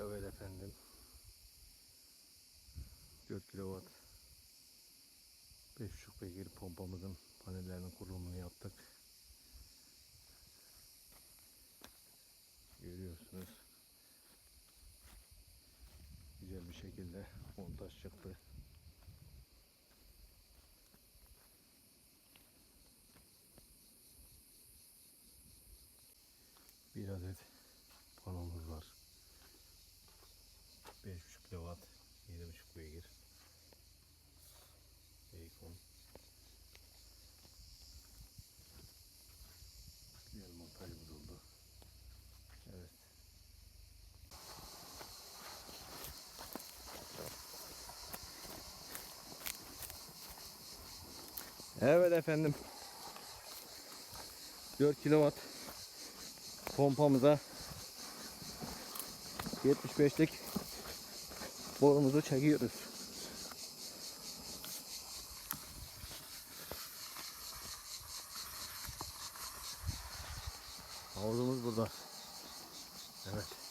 Evet efendim. 4 kW 5.5 beygir pompamızın panellerinin kurulumunu yaptık. Görüyorsunuz. Güzel bir şekilde montaj çıktı. Bir adet panomuz var. 5.5 kW 7.5 beygir Bacon Güzel montajımız oldu. Evet. Evet efendim. 4 kW pompamıza 75'lik borumuzu çekiyoruz. Havuzumuz burada. Evet.